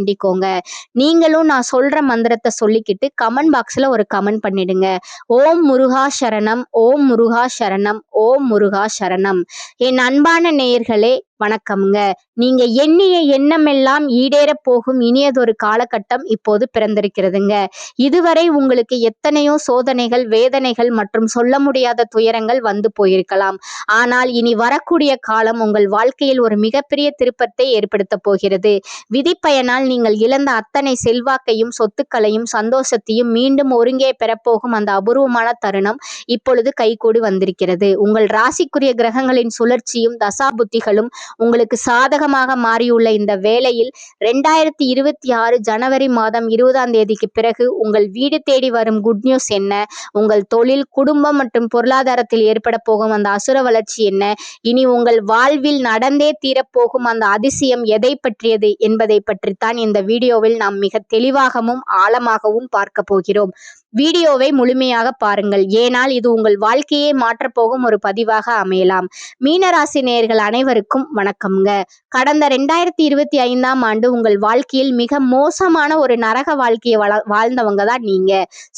வேண்டிக்கோங்க. நீங்களும் நான் சொல்ற மந்திரத்தை சொல்லிக்கிட்டு கமெண்ட் பாக்ஸ்ல ஒரு கமெண்ட் பண்ணிடுங்க. ஓம் முருகா சரணம் ஓம் முருகா சரணம் ஓம் முருகா சரணம். என் அன்பான நேயர்களே வணக்கம்ங்க. நீங்க எண்ணிய எண்ணமெல்லாம் ஈடேற போகும் இனியதொரு காலகட்டம் இப்போது பிறந்திருக்கிறதுங்க. இதுவரை உங்களுக்கு எத்தனையோ சோதனைகள் வேதனைகள் மற்றும் சொல்ல முடியாத துயரங்கள் வந்து போயிருக்கலாம். ஆனால் இனி வரக்கூடிய காலம் உங்கள் வாழ்க்கையில் ஒரு மிகப்பெரிய திருப்பத்தை ஏற்படுத்த போகிறது. விதிப்பயனால் நீங்கள் இழந்த அத்தனை செல்வாக்கையும் சொத்துக்களையும் சந்தோஷத்தையும் மீண்டும் ஒருங்கே பெறப்போகும் அந்த அபூர்வமான தருணம் இப்பொழுது கைகூடி வந்திருக்கிறது. உங்கள் ராசிக்குரிய கிரகங்களின் சுழற்சியும் தசாபுத்திகளும் உங்களுக்கு சாதகமாக மாறியுள்ள இந்த வேளையில் ரெண்டாயிரத்தி இருபத்தி ஆறு ஜனவரி மாதம் இருபதாம் தேதிக்கு பிறகு உங்கள் வீடு தேடி வரும் குட் நியூஸ் என்ன? உங்கள் தொழில் குடும்பம் மற்றும் பொருளாதாரத்தில் ஏற்பட போகும் அந்த அசுர வளர்ச்சி என்ன? இனி உங்கள் வாழ்வில் நடந்தே தீரப்போகும் அந்த அதிசயம் எதை பற்றியது என்பதை பற்றித்தான் இந்த வீடியோவில் நாம் மிக தெளிவாகவும் ஆழமாகவும் பார்க்க போகிறோம். வீடியோவை முழுமையாக பாருங்கள். ஏனால் இது உங்கள் வாழ்க்கையை மாற்றப்போகும் ஒரு பதிவாக அமையலாம். மீனராசி நேயர்கள் அனைவருக்கும் வணக்கம்ங்க. கடந்த ரெண்டாயிரத்தி இருபத்தி ஐந்தாம் ஆண்டு உங்கள் வாழ்க்கையில் மிக மோசமான ஒரு நரக வாழ்க்கையை வள வாழ்ந்தவங்க தான் நீங்க.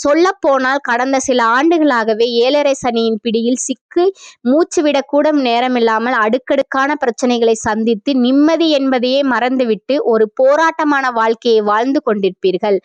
சொல்ல போனால் கடந்த சில ஆண்டுகளாகவே ஏழரை சனியின் பிடியில் சிக்கு மூச்சு விடக்கூட நேரமில்லாமல் அடுக்கடுக்கான பிரச்சனைகளை சந்தித்து நிம்மதி என்பதையே மறந்துவிட்டு ஒரு போராட்டமான வாழ்க்கையை வாழ்ந்து கொண்டிருப்பீர்கள்.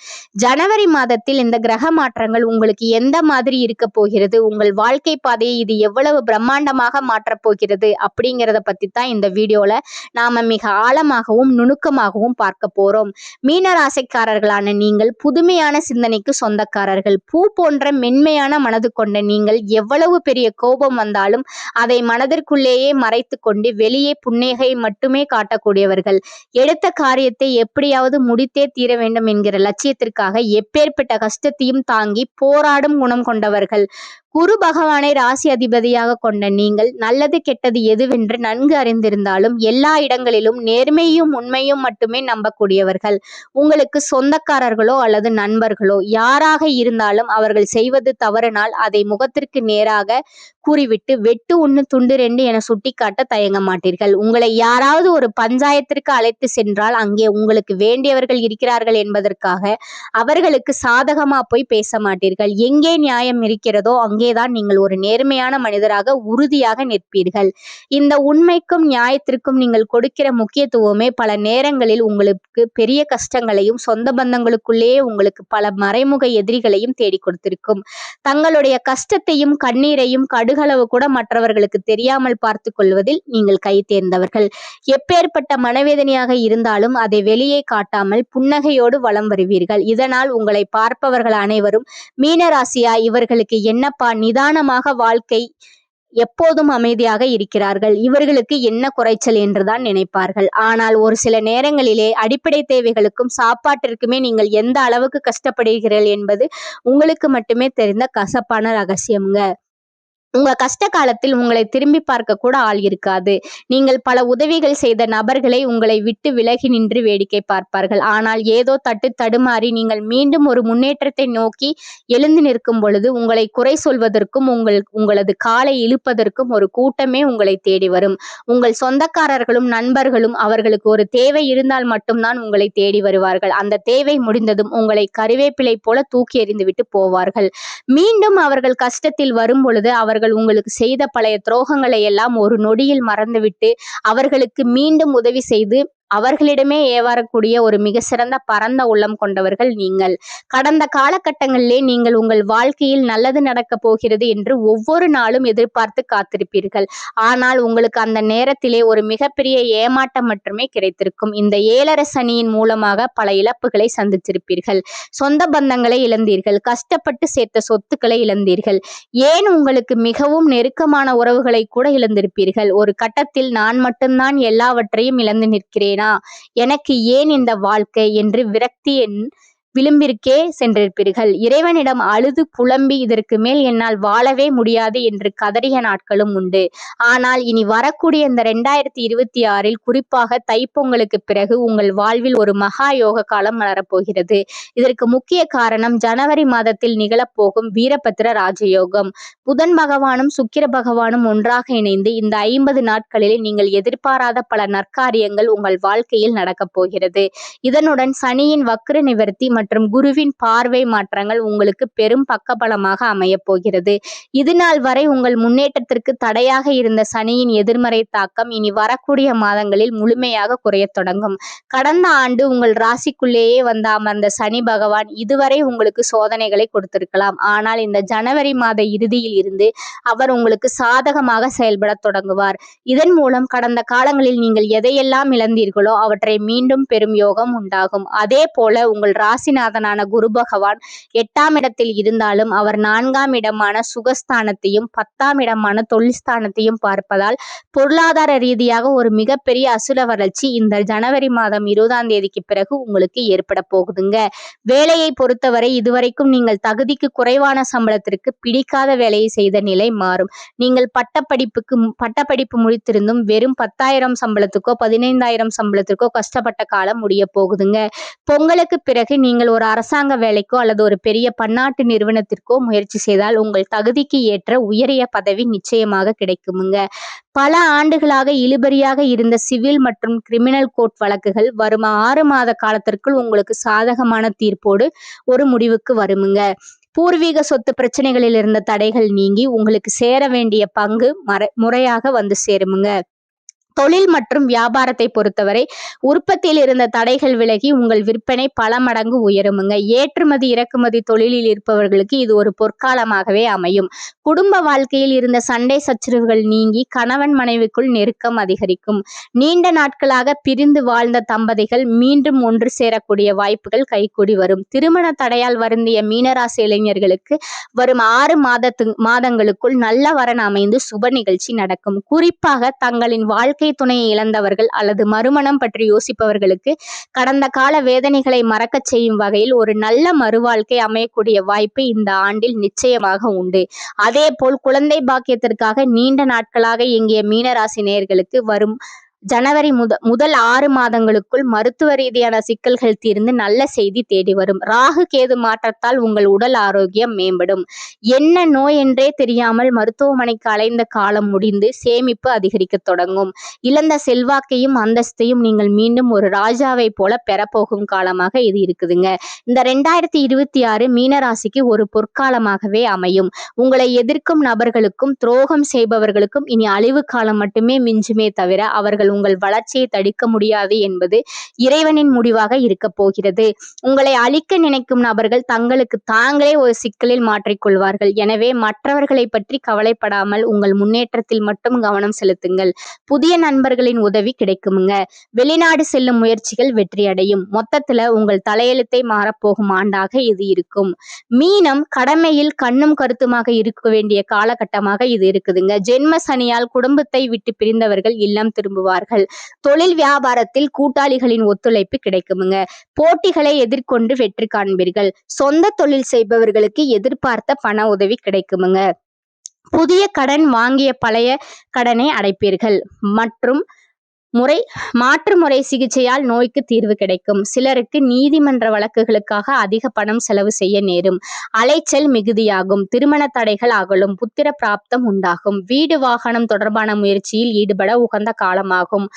ஜனவரி மாதத்தில் இந்த கிரக மாற்றங்கள் உங்களுக்கு எந்த மாதிரி இருக்க போகிறது? உங்கள் வாழ்க்கை பாதையை இது எவ்வளவு பிரம்மாண்டமாக மாற்றப் போகிறது? அப்படிங்கிறத பத்தி தான் இந்த வீடியோல நாம மிக ஆழமாகவும் நுணுக்கமாகவும் பார்க்க போறோம். மீன ராசிக்காரர்களான நீங்கள் புதுமையான சிந்தனைக்கு சொந்தக்காரர்கள் பூ போன்ற மென்மையான மனது கொண்ட நீங்கள் எவ்வளவு பெரிய கோபம் வந்தாலும் அதை மனதிற்குள்ளேயே மறைத்து கொண்டு வெளியே புன்னகை மட்டுமே காட்டக்கூடியவர்கள். எடுத்த காரியத்தை எப்படியாவது முடித்தே தீர வேண்டும் என்கிற லட்சியத்திற்காக எப்பேற்பட்ட கஷ்டத்தையும் தாங்க போராடும் குணம் கொண்டவர்கள். குரு பகவானை ராசி அதிபதியாக கொண்ட நீங்கள் நல்லது கெட்டது எதுவென்று நன்கு அறிந்திருந்தாலும் எல்லா இடங்களிலும் நேர்மையும் உண்மையும் மட்டுமே நம்பக்கூடியவர்கள். உங்களுக்கு சொந்தக்காரர்களோ அல்லது நண்பர்களோ யாராக இருந்தாலும் அவர்கள் செய்வது தவறினால் அதை முகத்திற்கு நேராக கூறிவிட்டு வெட்டு ஒன்று துண்டு ரெண்டு என சுட்டிக்காட்ட தயங்க மாட்டீர்கள். உங்களை யாராவது ஒரு பஞ்சாயத்திற்கு அழைத்து சென்றால் அங்கே உங்களுக்கு வேண்டியவர்கள் இருக்கிறார்கள் என்பதற்காக அவர்களுக்கு சாதகமா போய் பேச மாட்டீர்கள் எங்கே நியாயம் இருக்கிறதோ அங்கேதான் நீங்கள் ஒரு நேர்மையான மனிதராக உறுதியாக நிற்பீர்கள். இந்த உண்மைக்கும் நியாயத்திற்கும் நீங்கள் கொடுக்கிற முக்கியத்துவமே பல நேரங்களில் உங்களுக்கு பெரிய கஷ்டங்களையும் சொந்த பந்தங்களுக்குள்ளேயே உங்களுக்கு பல மறைமுக எதிரிகளையும் தேடி கொடுத்திருக்கும். தங்களுடைய கஷ்டத்தையும் கண்ணீரையும் கடுகளவு கூட மற்றவர்களுக்கு தெரியாமல் பார்த்து கொள்வதில் நீங்கள் கை தேர்ந்தவர்கள். எப்பேற்பட்ட மனவேதனையாக இருந்தாலும் அதை வெளியே காட்டாமல் புன்னகையோடு வலம் வருவீர்கள். இதனால் உங்களை பார்ப்பவர்கள் அனைவரும் மீனராசியா இவர்களுக்கு என்னப்பா நிதானமாக வாழ்க்கை எப்போதும் அமைதியாக இருக்கிறார்கள்? இவர்களுக்கு என்ன குறைச்சல் என்றுதான் நினைப்பார்கள். ஆனால் ஒரு சில நேரங்களிலே அடிப்படை தேவைகளுக்கும் சாப்பாட்டிற்குமே நீங்கள் எந்த அளவுக்கு கஷ்டப்படுகிறீர்கள் என்பது உங்களுக்கு மட்டுமே தெரிந்த கசப்பான ரகசியம்ங்க. உங்க கஷ்ட காலத்தில் உங்களை திரும்பி பார்க்க கூட ஆள் இருக்காது. நீங்கள் பல உதவிகள் செய்த நபர்களை உங்களை விட்டு விலகி நின்று வேடிக்கை பார்ப்பார்கள். ஆனால் ஏதோ தட்டு தடுமாறி நீங்கள் மீண்டும் ஒரு முன்னேற்றத்தை நோக்கி எழுந்து நிற்கும் பொழுது உங்களை குறை சொல்வதற்கும் உங்கள் உங்களது காலை இழுப்பதற்கும் ஒரு கூட்டமே உங்களை தேடி வரும். உங்கள் சொந்தக்காரர்களும் நண்பர்களும் அவர்களுக்கு ஒரு தேவை இருந்தால் மட்டும்தான் உங்களை தேடி வருவார்கள். அந்த தேவை முடிந்ததும் உங்களை கருவேப்பிலை போல தூக்கி எறிந்துவிட்டு போவார்கள். மீண்டும் அவர்கள் கஷ்டத்தில் வரும் பொழுது அவர்கள் உங்களுக்கு செய்த பழைய துரோகங்களை எல்லாம் ஒரு நொடியில் மறந்துவிட்டு அவர்களுக்கு மீண்டும் உதவி செய்து அவர்களிடமே ஏவாரக்கூடிய ஒரு மிக சிறந்த பரந்த உள்ளம் கொண்டவர்கள் நீங்கள். கடந்த காலகட்டங்களிலே நீங்கள் உங்கள் வாழ்க்கையில் நல்லது நடக்க போகிறது என்று ஒவ்வொரு நாளும் எதிர்பார்த்து காத்திருப்பீர்கள். ஆனால் உங்களுக்கு அந்த நேரத்திலே ஒரு மிகப்பெரிய ஏமாட்டம் மட்டுமே கிடைத்திருக்கும். இந்த ஏழரை சனியின் மூலமாக பல இழப்புகளை சந்திச்சிருப்பீர்கள் சொந்த பந்தங்களை இழந்தீர்கள். கஷ்டப்பட்டு சேர்த்த சொத்துக்களை இழந்தீர்கள். ஏன் உங்களுக்கு மிகவும் நெருக்கமான உறவுகளை கூட இழந்திருப்பீர்கள்? ஒரு கட்டத்தில் நான் மட்டும்தான் எல்லாவற்றையும் இழந்து நிற்கிறேன். வாழ்வேனா எனக்கு ஏன் இந்த வாழ்க்கை என்று விரக்தி என் விளிம்பிற்கே சென்றிருப்பீர்கள். இறைவனிடம் அழுது புலம்பி இதற்கு மேல் என்னால் வாழவே முடியாது என்று கதறிய நாட்களும் உண்டு. ஆனால் இனி வரக்கூடிய இந்த ரெண்டாயிரத்தி இருபத்தி ஆறில் குறிப்பாக தைப்பொங்கலுக்கு பிறகு உங்கள் வாழ்வில் ஒரு மகா யோக காலம் மலரப்போகிறது இதற்கு முக்கிய காரணம் ஜனவரி மாதத்தில் நிகழப்போகும் வீரபத்திர ராஜயோகம். புதன் பகவானும் சுக்கிர பகவானும் ஒன்றாக இணைந்து இந்த ஐம்பது நாட்களில் நீங்கள் எதிர்பாராத பல நற்காரியங்கள் உங்கள் வாழ்க்கையில் நடக்கப் போகிறது இதனுடன் சனியின் வக்ர நிவர்த்தி மற்றும் மற்றும் குருவின் பார்வை மாற்றங்கள் உங்களுக்கு பெரும் பக்கபலமாக அமையப் போகிறது. இது நாள் வரை உங்கள் முன்னேற்றத்திற்கு தடையாக இருந்த சனியின் எதிர்மறை தாக்கம் இனி வரக்கூடிய மாதங்களில் முழுமையாக குறையத் தொடங்கும். கடந்த ஆண்டு உங்கள் ராசிக்குள்ளேயே வந்த அமர்ந்த சனி பகவான் இதுவரை உங்களுக்கு சோதனைகளை கொடுத்திருக்கலாம். ஆனால் இந்த ஜனவரி மாத இறுதியில் இருந்து அவர் உங்களுக்கு சாதகமாக செயல்படத் தொடங்குவார். இதன் மூலம் கடந்த காலங்களில் நீங்கள் எதையெல்லாம் இழந்தீர்களோ அவற்றை மீண்டும் பெரும் யோகம் உண்டாகும். அதே போல உங்கள் ராசி ராசிநாதனான குரு பகவான் எட்டாம் இடத்தில் இருந்தாலும் அவர் நான்காம் இடமான சுகஸ்தானத்தையும் பத்தாம் இடமான தொழில்ஸ்தானத்தையும் பார்ப்பதால் பொருளாதார ரீதியாக ஒரு மிகப்பெரிய அசுர வளர்ச்சி இந்த ஜனவரி மாதம் இருபதாம் தேதிக்கு பிறகு உங்களுக்கு ஏற்பட போகுதுங்க. வேலையை பொறுத்தவரை இதுவரைக்கும் நீங்கள் தகுதிக்கு குறைவான சம்பளத்திற்கு பிடிக்காத வேலையை செய்த நிலை மாறும். நீங்கள் பட்டப்படிப்புக்கு பட்டப்படிப்பு முடித்திருந்தும் வெறும் பத்தாயிரம் சம்பளத்துக்கோ பதினைந்தாயிரம் சம்பளத்திற்கோ கஷ்டப்பட்ட காலம் முடிய போகுதுங்க. பொங்கலுக்கு பிறகு நீங்கள் நீங்கள் ஒரு அரசாங்க வேலைக்கோ அல்லது ஒரு பெரிய பன்னாட்டு நிறுவனத்திற்கோ முயற்சி செய்தால் உங்கள் தகுதிக்கு ஏற்ற உயரிய பதவி நிச்சயமாக கிடைக்குமுங்க. பல ஆண்டுகளாக இழுபறியாக இருந்த சிவில் மற்றும் கிரிமினல் கோர்ட் வழக்குகள் வரும் ஆறு மாத காலத்திற்குள் உங்களுக்கு சாதகமான தீர்ப்போடு ஒரு முடிவுக்கு வருமுங்க. பூர்வீக சொத்து பிரச்சனைகளில் இருந்த தடைகள் நீங்கி உங்களுக்கு சேர வேண்டிய பங்கு மறை முறையாக வந்து சேருமுங்க. தொழில் மற்றும் வியாபாரத்தை பொறுத்தவரை உற்பத்தியில் இருந்த தடைகள் விலகி உங்கள் விற்பனை பல மடங்கு உயருமுங்க. ஏற்றுமதி இறக்குமதி தொழிலில் இருப்பவர்களுக்கு இது ஒரு பொற்காலமாகவே அமையும். குடும்ப வாழ்க்கையில் இருந்த சண்டை சச்சரவுகள் நீங்கி கணவன் மனைவிக்குள் நெருக்கம் அதிகரிக்கும். நீண்ட நாட்களாக பிரிந்து வாழ்ந்த தம்பதிகள் மீண்டும் ஒன்று சேரக்கூடிய வாய்ப்புகள் கைகூடி வரும். திருமண தடையால் வருந்திய மீனராசி இளைஞர்களுக்கு வரும் ஆறு மாதத்து மாதங்களுக்குள் நல்ல வரன் அமைந்து சுப நிகழ்ச்சி நடக்கும். குறிப்பாக தங்களின் வாழ்க்கை துணையை இழந்தவர்கள் அல்லது மறுமணம் பற்றி யோசிப்பவர்களுக்கு கடந்த கால வேதனைகளை மறக்கச் செய்யும் வகையில் ஒரு நல்ல மறுவாழ்க்கை அமையக்கூடிய வாய்ப்பு இந்த ஆண்டில் நிச்சயமாக உண்டு. அதே போல் குழந்தை பாக்கியத்திற்காக நீண்ட நாட்களாக இயங்கிய மீனராசி நேயர்களுக்கு வரும் ஜனவரி முத முதல் ஆறு மாதங்களுக்குள் மருத்துவ ரீதியான சிக்கல்கள் தீர்ந்து நல்ல செய்தி தேடி வரும். ராகு கேது மாற்றத்தால் உங்கள் உடல் ஆரோக்கியம் மேம்படும். என்ன நோய் என்றே தெரியாமல் மருத்துவமனைக்கு அலைந்த காலம் முடிந்து சேமிப்பு அதிகரிக்க தொடங்கும். இழந்த செல்வாக்கையும் அந்தஸ்தையும் நீங்கள் மீண்டும் ஒரு ராஜாவை போல பெறப்போகும் காலமாக இது இருக்குதுங்க. இந்த ரெண்டாயிரத்தி இருபத்தி ஆறு மீனராசிக்கு ஒரு பொற்காலமாகவே அமையும். உங்களை எதிர்க்கும் நபர்களுக்கும் துரோகம் செய்பவர்களுக்கும் இனி அழிவு காலம் மட்டுமே மிஞ்சுமே தவிர அவர்கள் உங்கள் வளர்ச்சியை தடுக்க முடியாது என்பது இறைவனின் முடிவாக இருக்க போகிறது. உங்களை அழிக்க நினைக்கும் நபர்கள் தங்களுக்கு தாங்களே ஒரு சிக்கலில் மாற்றிக்கொள்வார்கள் எனவே மற்றவர்களை பற்றி கவலைப்படாமல் உங்கள் முன்னேற்றத்தில் மட்டும் கவனம் செலுத்துங்கள். புதிய நண்பர்களின் உதவி கிடைக்குமுங்க. வெளிநாடு செல்லும் முயற்சிகள் வெற்றியடையும். மொத்தத்துல உங்கள் தலையெழுத்தை மாறப்போகும் ஆண்டாக இது இருக்கும். மீனம் கடமையில் கண்ணும் கருத்துமாக இருக்க வேண்டிய காலகட்டமாக இது இருக்குதுங்க. ஜென்ம சனியால் குடும்பத்தை விட்டு பிரிந்தவர்கள் இல்லம் திரும்புவார்கள் தொழில் வியாபாரத்தில் கூட்டாளிகளின் ஒத்துழைப்பு கிடைக்குமுங்க. போட்டிகளை எதிர்கொண்டு வெற்றி காண்பீர்கள். சொந்த தொழில் செய்பவர்களுக்கு எதிர்பார்த்த பண உதவி கிடைக்குமுங்க. புதிய கடன் வாங்கிய பழைய கடனை அடைப்பீர்கள். மற்றும் முறை மாற்று முறை சிகிச்சையால் நோய்க்கு தீர்வு கிடைக்கும். சிலருக்கு நீதிமன்ற வழக்குகளுக்காக அதிக பணம் செலவு செய்ய நேரும். அலைச்சல் மிகுதியாகும். திருமண தடைகள் அகலும். புத்திர பிராப்தம் உண்டாகும். வீடு வாகனம் தொடர்பான முயற்சியில் ஈடுபட உகந்த காலமாகும்.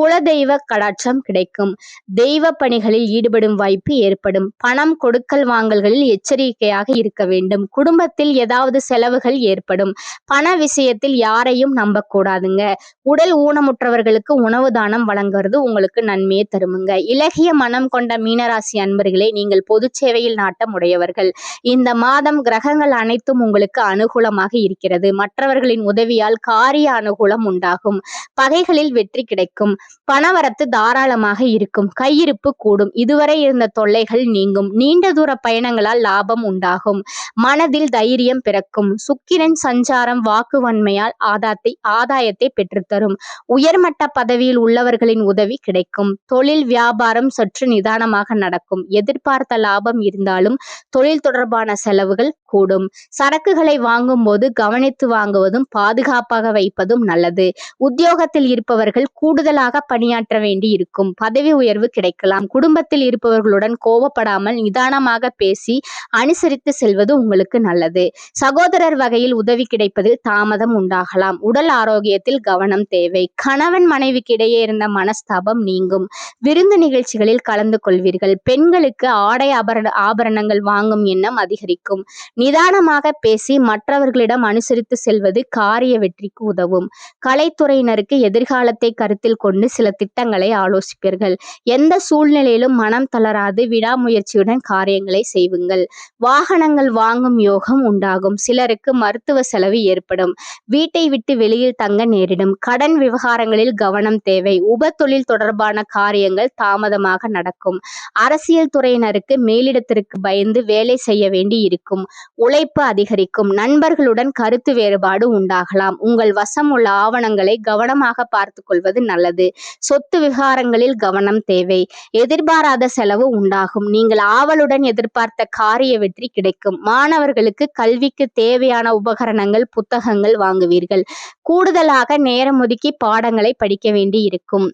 குலதெய்வ கடாட்சம் கிடைக்கும். தெய்வ பணிகளில் ஈடுபடும் வாய்ப்பு ஏற்படும். பணம் கொடுக்கல் வாங்கல்களில் எச்சரிக்கையாக இருக்க வேண்டும். குடும்பத்தில் ஏதாவது செலவுகள் ஏற்படும். பண விஷயத்தில் யாரையும் நம்பக்கூடாதுங்க. உடல் ஊனமுற்றவர்களுக்கு உணவு உணவு தானம் வழங்குறது உங்களுக்கு நன்மையை தருமுங்க. இலகிய மனம் கொண்ட மீனராசி அன்பர்களே நீங்கள் பொது சேவையில் நாட்டம் உடையவர்கள் இந்த மாதம் கிரகங்கள் அனைத்தும் உங்களுக்கு அனுகூலமாக இருக்கிறது. மற்றவர்களின் உதவியால் காரிய அனுகூலம் உண்டாகும். பகைகளில் வெற்றி கிடைக்கும். பணவரத்து தாராளமாக இருக்கும். கையிருப்பு கூடும். இதுவரை இருந்த தொல்லைகள் நீங்கும். நீண்ட தூர பயணங்களால் லாபம் உண்டாகும். மனதில் தைரியம் பிறக்கும். சுக்கிரன் சஞ்சாரம் வாக்குவன்மையால் ஆதாத்தை ஆதாயத்தை பெற்றுத்தரும். உயர்மட்ட பதவி பகுதியில் உள்ளவர்களின் உதவி கிடைக்கும். தொழில் வியாபாரம் சற்று நிதானமாக நடக்கும். எதிர்பார்த்த லாபம் இருந்தாலும் தொழில் தொடர்பான செலவுகள் கூடும். சரக்குகளை வாங்கும் போது கவனித்து வாங்குவதும் பாதுகாப்பாக வைப்பதும் நல்லது. உத்தியோகத்தில் இருப்பவர்கள் கூடுதலாக பணியாற்ற வேண்டி இருக்கும். பதவி உயர்வு கிடைக்கலாம். குடும்பத்தில் இருப்பவர்களுடன் கோபப்படாமல் நிதானமாக பேசி அனுசரித்து செல்வது உங்களுக்கு நல்லது. சகோதரர் வகையில் உதவி கிடைப்பதில் தாமதம் உண்டாகலாம். உடல் ஆரோக்கியத்தில் கவனம் தேவை. கணவன் மனைவிக்கு இடையே இருந்த மனஸ்தாபம் நீங்கும். விருந்து நிகழ்ச்சிகளில் கலந்து கொள்வீர்கள். பெண்களுக்கு ஆடை ஆபரண ஆபரணங்கள் வாங்கும் எண்ணம் அதிகரிக்கும். நிதானமாக பேசி மற்றவர்களிடம் அனுசரித்து செல்வது காரிய வெற்றிக்கு உதவும். கலைத்துறையினருக்கு எதிர்காலத்தை கருத்தில் கொண்டு சில திட்டங்களை ஆலோசிப்பீர்கள். எந்த சூழ்நிலையிலும் மனம் தளராது. விடாமுயற்சியுடன் காரியங்களை செய்வுங்கள் வாகனங்கள் வாங்கும் யோகம் உண்டாகும். சிலருக்கு மருத்துவ செலவு ஏற்படும். வீட்டை விட்டு வெளியில் தங்க நேரிடும். கடன் விவகாரங்களில் கவனம் தேவை. உப தொழில் தொடர்பான காரியங்கள் தாமதமாக நடக்கும். அரசியல் துறையினருக்கு மேலிடத்திற்கு பயந்து வேலை செய்ய வேண்டி இருக்கும். உழைப்பு அதிகரிக்கும். நண்பர்களுடன் கருத்து வேறுபாடு உண்டாகலாம். உங்கள் வசம் உள்ள ஆவணங்களை கவனமாக பார்த்து கொள்வது நல்லது. சொத்து விவகாரங்களில் கவனம் தேவை. எதிர்பாராத செலவு உண்டாகும். நீங்கள் ஆவலுடன் எதிர்பார்த்த காரிய வெற்றி கிடைக்கும். மாணவர்களுக்கு கல்விக்கு தேவையான உபகரணங்கள் புத்தகங்கள் வாங்குவீர்கள். கூடுதலாக நேரம் ஒதுக்கி பாடங்களை படிக்க வேண்டி இருக்கும்.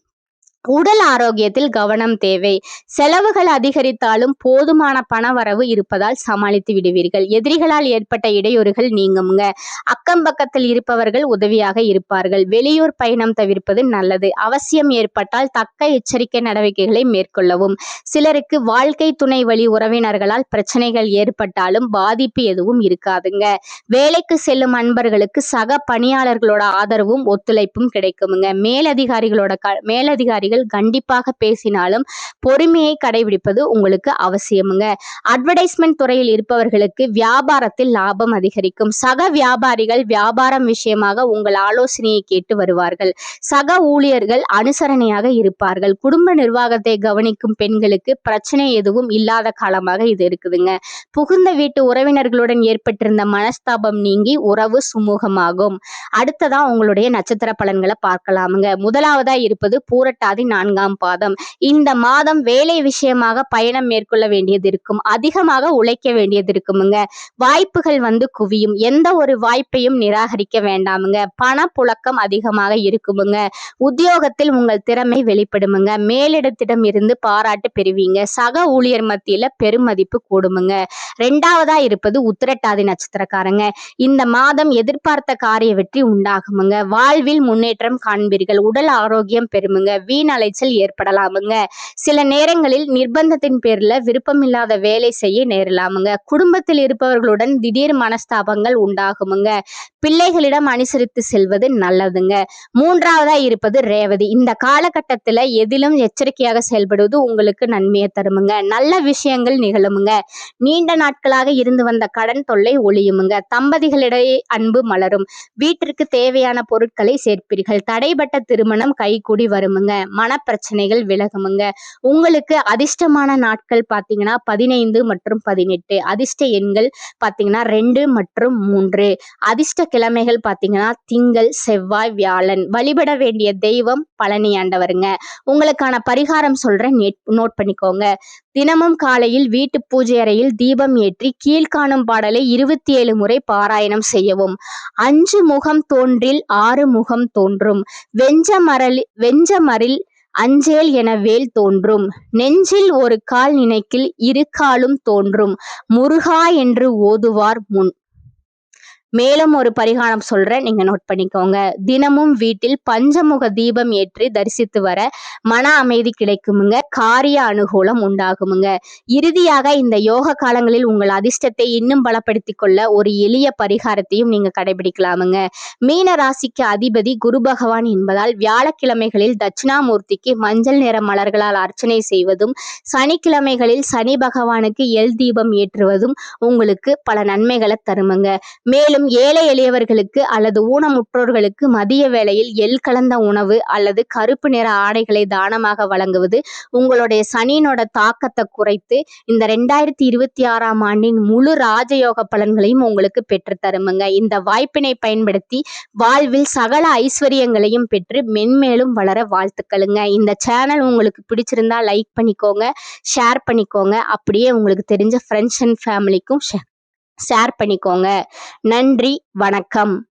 உடல் ஆரோக்கியத்தில் கவனம் தேவை. செலவுகள் அதிகரித்தாலும் போதுமான பண வரவு இருப்பதால் சமாளித்து விடுவீர்கள். எதிரிகளால் ஏற்பட்ட இடையூறுகள் நீங்குங்க. அக்கம் பக்கத்தில் இருப்பவர்கள் உதவியாக இருப்பார்கள். வெளியூர் பயணம் தவிர்ப்பது நல்லது. அவசியம் ஏற்பட்டால் தக்க எச்சரிக்கை நடவடிக்கைகளை மேற்கொள்ளவும். சிலருக்கு வாழ்க்கை துணை வழி உறவினர்களால் பிரச்சனைகள் ஏற்பட்டாலும் பாதிப்பு எதுவும் இருக்காதுங்க. வேலைக்கு செல்லும் அன்பர்களுக்கு சக பணியாளர்களோட ஆதரவும் ஒத்துழைப்பும் கிடைக்குமுங்க. மேலதிகாரிகளோட க மேலதிகாரிகள் கண்டிப்பாக பேசினாலும் பொறுமையை கடைபிடிப்பது உங்களுக்கு அவசியமுங்க. அட்வர்டைஸ்மெண்ட் துறையில் இருப்பவர்களுக்கு வியாபாரத்தில் லாபம் அதிகரிக்கும். சக வியாபாரிகள் வியாபாரம் விஷயமாக உங்கள் ஆலோசனையை கேட்டு வருவார்கள். சக ஊழியர்கள் அனுசரணையாக இருப்பார்கள். குடும்ப நிர்வாகத்தை கவனிக்கும் பெண்களுக்கு பிரச்சனை எதுவும் இல்லாத காலமாக இது இருக்குதுங்க. புகுந்த வீட்டு உறவினர்களுடன் ஏற்பட்டிருந்த மனஸ்தாபம் நீங்கி உறவு சுமூகமாகும். அடுத்ததா உங்களுடைய நட்சத்திர பலன்களை பார்க்கலாமுங்க. முதலாவதா இருப்பது பூரட்டாதி நான்காம் பாதம். இந்த மாதம் வேலை விஷயமாக பயணம் மேற்கொள்ள வேண்டியது இருக்கும். அதிகமாக உழைக்க வேண்டியது இருக்குமுங்க. வாய்ப்புகள் வந்து குவியும். எந்த ஒரு வாய்ப்பையும் நிராகரிக்க வேண்டாமுங்க. பணப்புழக்கம் அதிகமாக இருக்குமுங்க. உத்தியோகத்தில் உங்கள் திறமை வெளிப்படுமுங்க. மேலிடத்திடம் இருந்து பாராட்டு பெறுவீங்க. சக ஊழியர் மத்தியில பெருமதிப்பு கூடுமுங்க. ரெண்டாவதா இருப்பது உத்திரட்டாதி நட்சத்திரக்காரங்க. இந்த மாதம் எதிர்பார்த்த காரிய வெற்றி உண்டாகுமுங்க. வாழ்வில் முன்னேற்றம் காண்பீர்கள். உடல் ஆரோக்கியம் பெறுமுங்க. வீண் அலைச்சல் ஏற்படலாமுங்க. சில நேரங்களில் நிர்பந்தத்தின் பேர்ல விருப்பமில்லாத வேலை செய்ய நேரலாமுங்க. குடும்பத்தில் இருப்பவர்களுடன் திடீர் மனஸ்தாபங்கள் உண்டாகுமுங்க. பிள்ளைகளிடம் அனுசரித்து செல்வது நல்லதுங்க. மூன்றாவதா இருப்பது ரேவதி. இந்த காலகட்டத்துல எதிலும் எச்சரிக்கையாக செயல்படுவது உங்களுக்கு நன்மையை தருமுங்க. நல்ல விஷயங்கள் நிகழுமுங்க. நீண்ட நாட்களாக இருந்து வந்த கடன் தொல்லை ஒளியுமுங்க தம்பதிகளிடையே அன்பு மலரும். வீட்டிற்கு தேவையான பொருட்களை சேர்ப்பீர்கள். தடைபட்ட திருமணம் கைகூடி வருமுங்க. மனப்பிரச்சனைகள் விலகுமுங்க. உங்களுக்கு அதிர்ஷ்டமான நாட்கள் பார்த்தீங்கன்னா பதினைந்து மற்றும் பதினெட்டு. அதிர்ஷ்ட எண்கள் பார்த்தீங்கன்னா ரெண்டு மற்றும் மூன்று. அதிர்ஷ்ட கிழமைகள் பார்த்தீங்கன்னா திங்கள் செவ்வாய் வியாழன். வழிபட வேண்டிய தெய்வம் பழனி ஆண்டவருங்க. உங்களுக்கான பரிகாரம் சொல்றேன். நோட் பண்ணிக்கோங்க. தினமும் காலையில் வீட்டு பூஜை அறையில் தீபம் ஏற்றி கீழ்காணும் பாடலை இருபத்தி ஏழு முறை பாராயணம் செய்யவும். அஞ்சு முகம் தோன்றில் ஆறு முகம் தோன்றும். வெஞ்ச மரல் வெஞ்ச மரில் அஞ்சேல் என வேல் தோன்றும். நெஞ்சில் ஒரு கால் நினைக்கில் இரு காலும் தோன்றும். முருகா என்று ஓதுவார் முன் மேலும் ஒரு பரிகாரம் சொல்றேன். நீங்க நோட் பண்ணிக்கோங்க. தினமும் வீட்டில் பஞ்சமுக தீபம் ஏற்றி தரிசித்து வர மன அமைதி கிடைக்குமுங்க. காரிய அனுகூலம் உண்டாகுமுங்க. இறுதியாக இந்த யோக காலங்களில் உங்கள் அதிர்ஷ்டத்தை இன்னும் பலப்படுத்திக் கொள்ள ஒரு எளிய பரிகாரத்தையும் நீங்க கடைபிடிக்கலாமுங்க. மீன ராசிக்கு அதிபதி குரு பகவான் என்பதால் வியாழக்கிழமைகளில் தட்சிணாமூர்த்திக்கு மஞ்சள் நிற மலர்களால் அர்ச்சனை செய்வதும் சனிக்கிழமைகளில் சனி பகவானுக்கு எல் தீபம் ஏற்றுவதும் உங்களுக்கு பல நன்மைகளை தருமுங்க. மேலும் ஏழை எளியவர்களுக்கு அல்லது ஊனமுற்றோர்களுக்கு மதிய வேளையில் எள் கலந்த உணவு அல்லது கருப்பு நிற ஆடைகளை தானமாக வழங்குவது உங்களுடைய சனியினோட தாக்கத்தை குறைத்து இந்த ரெண்டாயிரத்தி இருபத்தி ஆறாம் ஆண்டின் முழு ராஜயோக பலன்களையும் உங்களுக்கு பெற்றுத்தருமுங்க இந்த வாய்ப்பினை பயன்படுத்தி வாழ்வில் சகல ஐஸ்வர்யங்களையும் பெற்று மென்மேலும் வளர வாழ்த்துக்களுங்க. இந்த சேனல் உங்களுக்கு பிடிச்சிருந்தா லைக் பண்ணிக்கோங்க ஷேர் பண்ணிக்கோங்க. அப்படியே உங்களுக்கு தெரிஞ்ச ஃப்ரெண்ட்ஸ் அண்ட் ஃபேமிலிக்கும் ஷேர் ஷேர் பண்ணிக்கோங்க. நன்றி வணக்கம்.